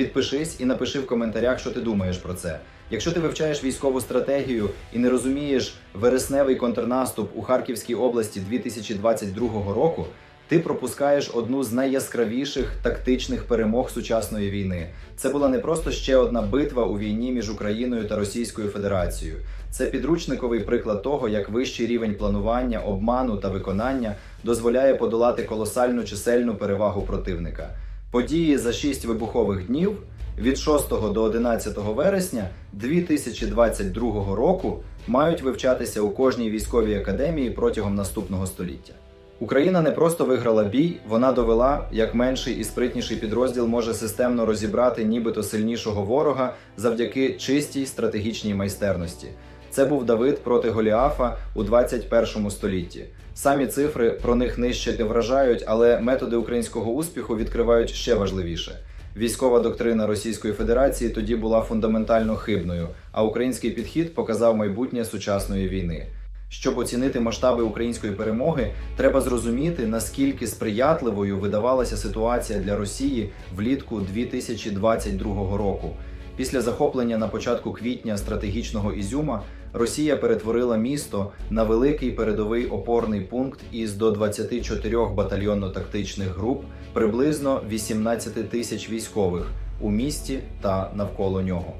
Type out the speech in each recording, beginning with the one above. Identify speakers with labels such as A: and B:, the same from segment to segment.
A: Підпишись і напиши в коментарях, що ти думаєш про це. Якщо ти вивчаєш військову стратегію і не розумієш вересневий контрнаступ у Харківській області 2022 року, ти пропускаєш одну з найяскравіших тактичних перемог сучасної війни. Це була не просто ще одна битва у війні між Україною та Російською Федерацією. Це підручниковий приклад того, як вищий рівень планування, обману та виконання дозволяє подолати колосальну чисельну перевагу противника. Події за шість вибухових днів від 6 до 11 вересня 2022 року мають вивчатися у кожній військовій академії протягом наступного століття. Україна не просто виграла бій, вона довела, як менший і спритніший підрозділ може системно розібрати нібито сильнішого ворога завдяки чистій стратегічній майстерності. Це був Давид проти Голіафа у 21 столітті. Самі цифри про них нижче не вражають, але методи українського успіху відкривають ще важливіше. Військова доктрина Російської Федерації тоді була фундаментально хибною, а український підхід показав майбутнє сучасної війни. Щоб оцінити масштаби української перемоги, треба зрозуміти, наскільки сприятливою видавалася ситуація для Росії влітку 2022 року. Після захоплення на початку квітня стратегічного Ізюма Росія перетворила місто на великий передовий опорний пункт із до 24 батальйонно-тактичних груп, приблизно 18 тисяч військових у місті та навколо нього.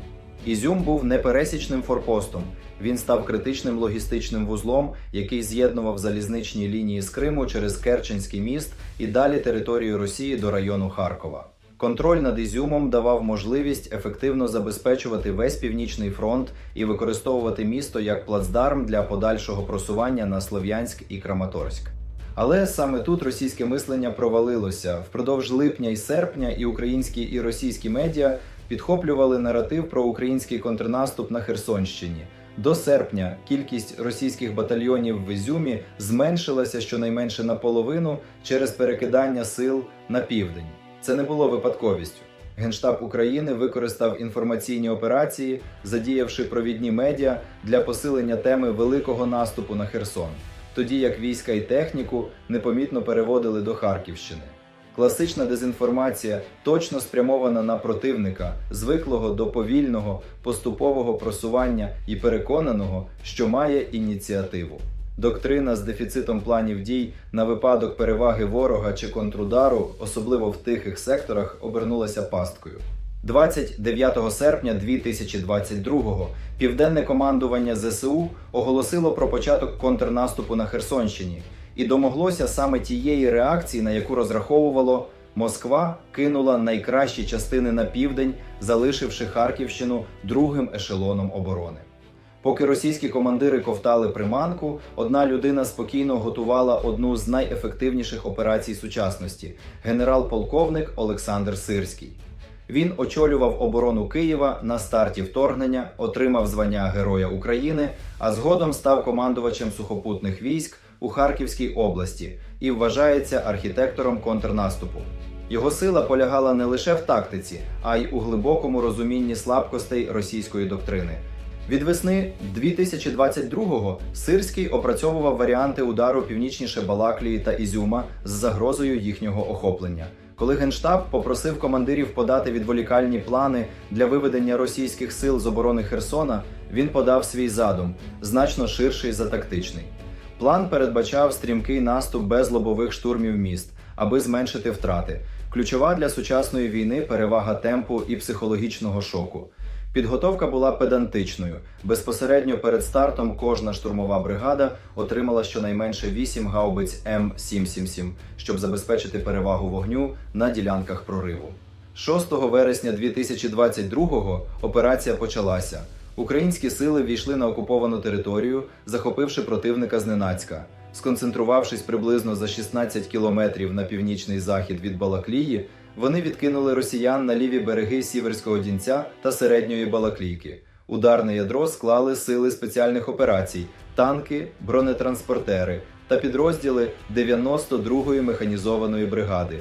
A: Ізюм був непересічним форпостом. Він став критичним логістичним вузлом, який з'єднував залізничні лінії з Криму через Керченський міст і далі територію Росії до району Харкова. Контроль над Ізюмом давав можливість ефективно забезпечувати весь північний фронт і використовувати місто як плацдарм для подальшого просування на Слов'янськ і Краматорськ. Але саме тут російське мислення провалилося. Впродовж липня і серпня і українські і російські медіа підхоплювали наратив про український контрнаступ на Херсонщині. До серпня кількість російських батальйонів в Ізюмі зменшилася щонайменше наполовину через перекидання сил на південь. Це не було випадковістю. Генштаб України використав інформаційні операції, задіявши провідні медіа для посилення теми великого наступу на Херсон, тоді як війська і техніку непомітно переводили до Харківщини. Класична дезінформація точно спрямована на противника, звиклого до повільного, поступового просування і переконаного, що має ініціативу. Доктрина з дефіцитом планів дій на випадок переваги ворога чи контрудару, особливо в тихих секторах, обернулася пасткою. 29 серпня 2022-го південне командування ЗСУ оголосило про початок контрнаступу на Херсонщині і домоглося саме тієї реакції, на яку розраховувало Москва кинула найкращі частини на південь, залишивши Харківщину другим ешелоном оборони. Поки російські командири ковтали приманку, одна людина спокійно готувала одну з найефективніших операцій сучасності генерал-полковник Олександр Сирський. Він очолював оборону Києва на старті вторгнення, отримав звання Героя України, а згодом став командувачем сухопутних військ у Харківській області і вважається архітектором контрнаступу. Його сила полягала не лише в тактиці, а й у глибокому розумінні слабкостей російської доктрини. Від весни 2022-го Сирський опрацьовував варіанти удару північніше Балаклії та Ізюма з загрозою їхнього охоплення. Коли Генштаб попросив командирів подати відволікальні плани для виведення російських сил з оборони Херсона, він подав свій задум, значно ширший за тактичний. План передбачав стрімкий наступ без лобових штурмів міст, аби зменшити втрати. Ключова для сучасної війни перевага темпу і психологічного шоку. Підготовка була педантичною. Безпосередньо перед стартом кожна штурмова бригада отримала щонайменше 8 гаубиць М777, щоб забезпечити перевагу вогню на ділянках прориву. 6 вересня 2022-го операція почалася. Українські сили війшли на окуповану територію, захопивши противника зненацька. Сконцентрувавшись приблизно за 16 кілометрів на північний захід від Балаклії, вони відкинули росіян на ліві береги Сіверського Дінця та середньої Балаклійки. Ударне ядро склали сили спеціальних операцій, танки, бронетранспортери та підрозділи 92-ї механізованої бригади.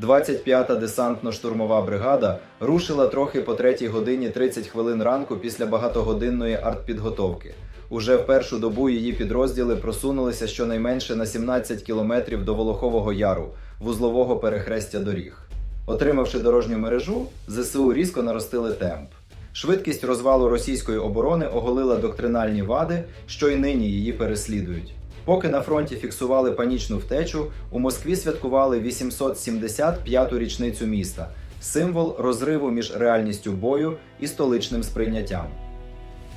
A: 25-та десантно-штурмова бригада рушила трохи по 3 годині 30 хвилин ранку після багатогодинної артпідготовки. Уже в першу добу її підрозділи просунулися щонайменше на 17 кілометрів до Волохового Яру, вузлового перехрестя доріг. Отримавши дорожню мережу, ЗСУ різко наростили темп. Швидкість розвалу російської оборони оголила доктринальні вади, що й нині її переслідують. Поки на фронті фіксували панічну втечу, у Москві святкували 875-ту річницю міста, символ розриву між реальністю бою і столичним сприйняттям.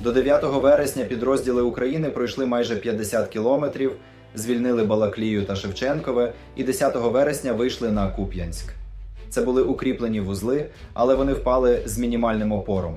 A: До 9 вересня підрозділи України пройшли майже 50 кілометрів, звільнили Балаклію та Шевченкове і 10 вересня вийшли на Куп'янськ. Це були укріплені вузли, але вони впали з мінімальним опором.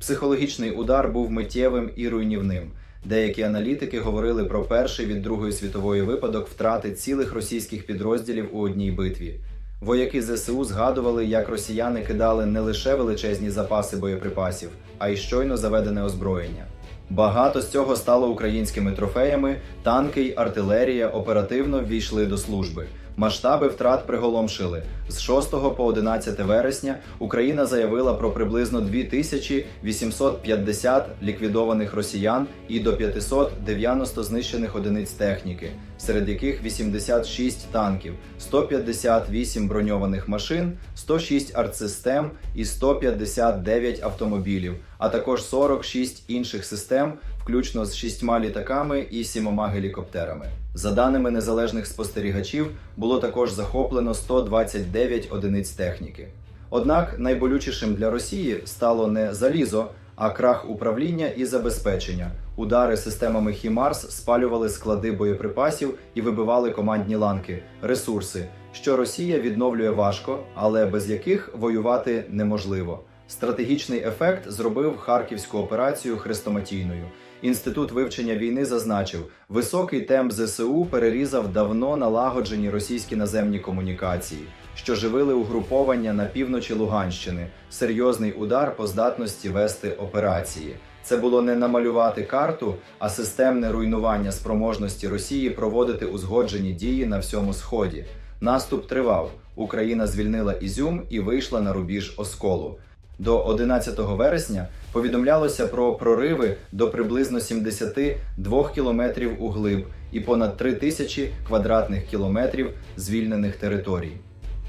A: Психологічний удар був миттєвим і руйнівним. Деякі аналітики говорили про перший від Другої світової випадок втрати цілих російських підрозділів у одній битві. Вояки ЗСУ згадували, як росіяни кидали не лише величезні запаси боєприпасів, а й щойно заведене озброєння. Багато з цього стало українськими трофеями, танки й артилерія оперативно ввійшли до служби. Масштаби втрат приголомшили. З 6 по 11 вересня Україна заявила про приблизно 2850 ліквідованих росіян і до 590 знищених одиниць техніки, серед яких 86 танків, 158 броньованих машин, 106 артсистем і 159 автомобілів, а також 46 інших систем, включно з шістьма літаками і сімома гелікоптерами. За даними незалежних спостерігачів, було також захоплено 129 одиниць техніки. Однак найболючішим для Росії стало не залізо, а крах управління і забезпечення. Удари системами Хімарс спалювали склади боєприпасів і вибивали командні ланки, ресурси, що Росія відновлює важко, але без яких воювати неможливо. Стратегічний ефект зробив харківську операцію хрестоматійною. Інститут вивчення війни зазначив, високий темп ЗСУ перерізав давно налагоджені російські наземні комунікації, що живили угруповання на півночі Луганщини, серйозний удар по здатності вести операції. Це було не намалювати карту, а системне руйнування спроможності Росії проводити узгоджені дії на всьому сході. Наступ тривав. Україна звільнила Ізюм і вийшла на рубіж Осколу. До 11 вересня повідомлялося про прориви до приблизно 72 кілометрів у глиб і понад 3 тисячі квадратних кілометрів звільнених територій.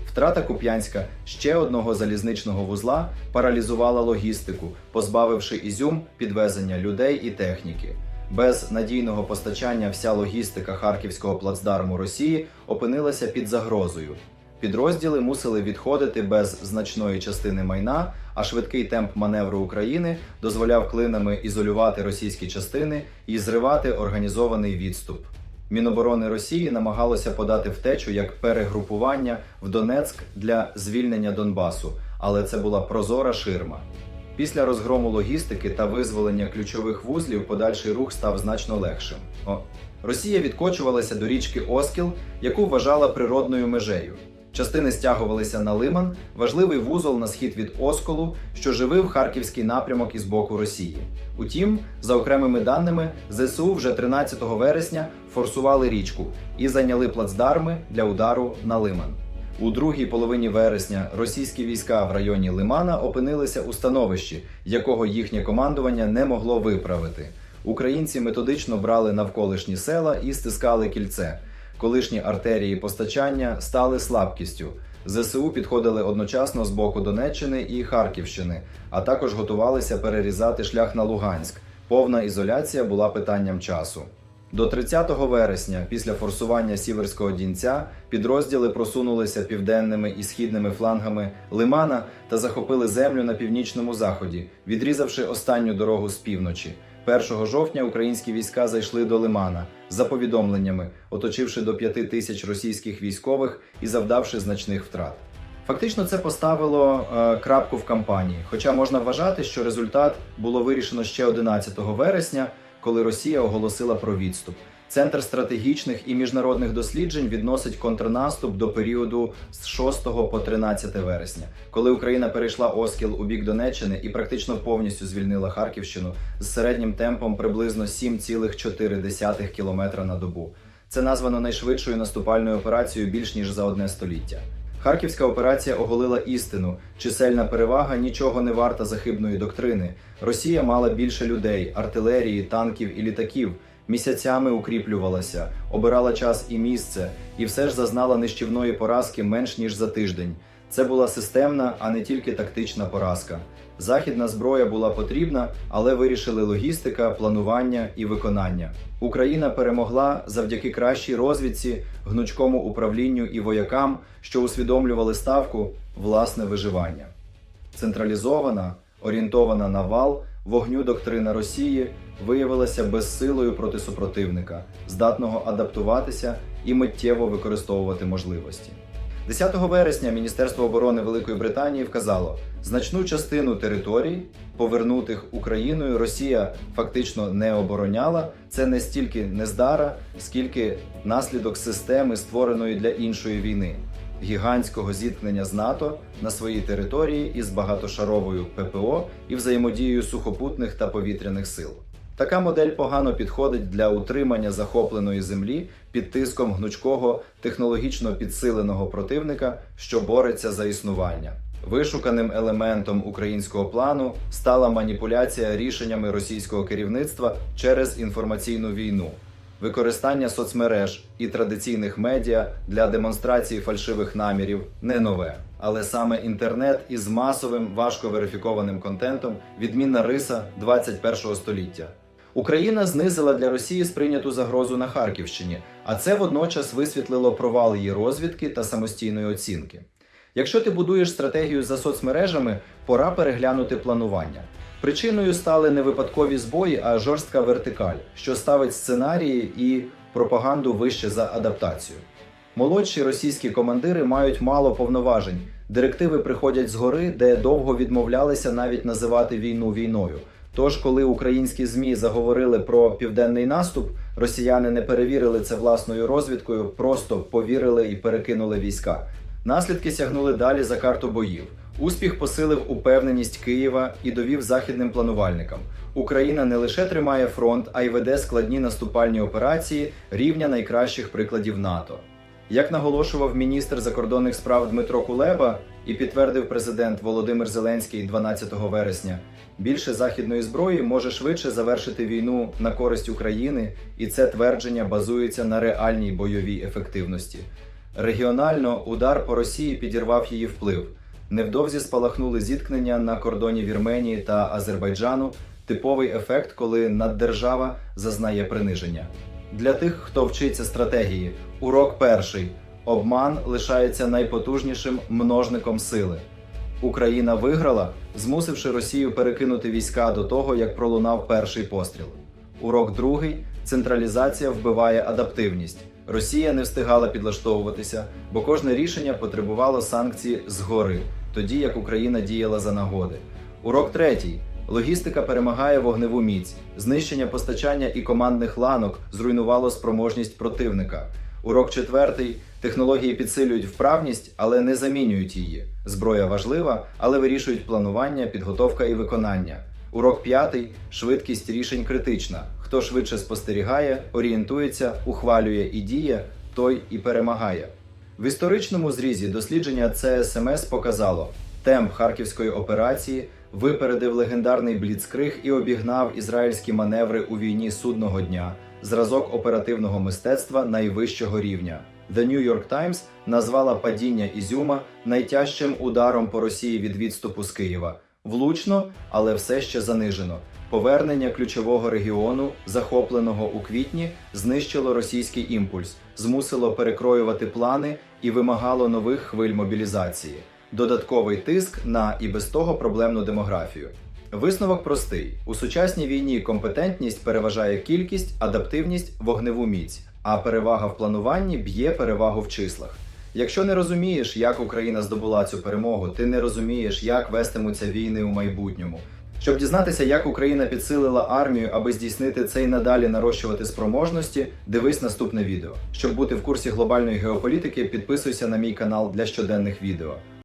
A: Втрата Куп'янська ще одного залізничного вузла паралізувала логістику, позбавивши Ізюм підвезення людей і техніки. Без надійного постачання вся логістика харківського плацдарму Росії опинилася під загрозою. Підрозділи мусили відходити без значної частини майна, а швидкий темп маневру України дозволяв клинами ізолювати російські частини і зривати організований відступ. Міноборони Росії намагалося подати втечу як перегрупування в Донецьк для звільнення Донбасу, але це була прозора ширма. Після розгрому логістики та визволення ключових вузлів подальший рух став значно легшим. Росія відкочувалася до річки Оскіл, яку вважала природною межею. Частини стягувалися на Лиман, важливий вузол на схід від Осколу, що живив харківський напрямок із боку Росії. Утім, за окремими даними, ЗСУ вже 13 вересня форсували річку і зайняли плацдарми для удару на Лиман. У другій половині вересня російські війська в районі Лимана опинилися у становищі, якого їхнє командування не могло виправити. Українці методично брали навколишні села і стискали кільце. Колишні артерії постачання стали слабкістю. ЗСУ підходили одночасно з боку Донеччини і Харківщини, а також готувалися перерізати шлях на Луганськ. Повна ізоляція була питанням часу. До 30 вересня, після форсування Сіверського дінця, підрозділи просунулися південними і східними флангами Лимана та захопили землю на північному заході, відрізавши останню дорогу з півночі. 1 жовтня українські війська зайшли до Лимана за повідомленнями, оточивши до 5 тисяч російських військових і завдавши значних втрат. Фактично, це поставило е, крапку в кампанії. Хоча можна вважати, що результат було вирішено ще 11 вересня, коли Росія оголосила про відступ. Центр стратегічних і міжнародних досліджень відносить контрнаступ до періоду з 6 по 13 вересня, коли Україна перейшла Оскіл у бік Донеччини і практично повністю звільнила Харківщину з середнім темпом приблизно 7,4 км на добу. Це названо найшвидшою наступальною операцією більш ніж за одне століття. Харківська операція оголила істину: чисельна перевага нічого не варта захибної доктрини. Росія мала більше людей, артилерії, танків і літаків. Місяцями укріплювалася, обирала час і місце, і все ж зазнала нищівної поразки менш ніж за тиждень. Це була системна, а не тільки тактична поразка. Західна зброя була потрібна, але вирішили логістика, планування і виконання. Україна перемогла завдяки кращій розвідці, гнучкому управлінню і воякам, що усвідомлювали ставку власне виживання. Централізована, орієнтована на вал, вогню доктрина Росії виявилася безсилою проти супротивника, здатного адаптуватися і миттєво використовувати можливості. 10 вересня Міністерство оборони Великої Британії вказало, значну частину територій, повернутих Україною, Росія фактично не обороняла. Це не стільки нездара, скільки наслідок системи, створеної для іншої війни, гігантського зіткнення з НАТО на своїй території із багатошаровою ППО і взаємодією сухопутних та повітряних сил. Така модель погано підходить для утримання захопленої землі під тиском гнучкого технологічно підсиленого противника, що бореться за існування. Вишуканим елементом українського плану стала маніпуляція рішеннями російського керівництва через інформаційну війну, використання соцмереж і традиційних медіа для демонстрації фальшивих намірів не нове. Але саме інтернет із масовим важко верифікованим контентом відмінна риса 21 століття. Україна знизила для Росії сприйняту загрозу на Харківщині, а це водночас висвітлило провал її розвідки та самостійної оцінки. Якщо ти будуєш стратегію за соцмережами, пора переглянути планування. Причиною стали не випадкові збої, а жорстка вертикаль, що ставить сценарії і пропаганду вище за адаптацію. Молодші російські командири мають мало повноважень. Директиви приходять згори, де довго відмовлялися навіть називати війну війною. Тож, коли українські змі заговорили про південний наступ, росіяни не перевірили це власною розвідкою, просто повірили і перекинули війська. Наслідки сягнули далі за карту боїв. Успіх посилив упевненість Києва і довів західним планувальникам. Україна не лише тримає фронт, а й веде складні наступальні операції рівня найкращих прикладів НАТО. Як наголошував міністр закордонних справ Дмитро Кулеба і підтвердив президент Володимир Зеленський 12 вересня, більше західної зброї може швидше завершити війну на користь України, і це твердження базується на реальній бойовій ефективності. Регіонально удар по Росії підірвав її вплив. Невдовзі спалахнули зіткнення на кордоні Вірменії та Азербайджану. Типовий ефект, коли наддержава зазнає приниження. Для тих, хто вчиться стратегії, урок перший: обман лишається найпотужнішим множником сили. Україна виграла, змусивши Росію перекинути війська до того, як пролунав перший постріл. Урок другий централізація вбиває адаптивність. Росія не встигала підлаштовуватися, бо кожне рішення потребувало санкцій згори, тоді як Україна діяла за нагоди. Урок третій. Логістика перемагає вогневу міць, знищення постачання і командних ланок зруйнувало спроможність противника. Урок четвертий: технології підсилюють вправність, але не замінюють її. Зброя важлива, але вирішують планування, підготовка і виконання. Урок п'ятий швидкість рішень критична. Хто швидше спостерігає, орієнтується, ухвалює і діє, той і перемагає. В історичному зрізі дослідження ЦСМС показало, темп харківської операції випередив легендарний бліцкриг і обігнав ізраїльські маневри у війні судного дня, зразок оперативного мистецтва найвищого рівня. The New York Times назвала падіння Ізюма найтяжчим ударом по Росії від відступу з Києва. Влучно, але все ще занижено. Повернення ключового регіону, захопленого у квітні, знищило російський імпульс, змусило перекроювати плани і вимагало нових хвиль мобілізації. Додатковий тиск на і без того проблемну демографію. Висновок простий: у сучасній війні компетентність переважає кількість, адаптивність, вогневу міць, а перевага в плануванні б'є перевагу в числах. Якщо не розумієш, як Україна здобула цю перемогу, ти не розумієш, як вестимуться війни у майбутньому. Щоб дізнатися, як Україна підсилила армію, аби здійснити це і надалі нарощувати спроможності, дивись наступне відео. Щоб бути в курсі глобальної геополітики, підписуйся на мій канал для щоденних відео.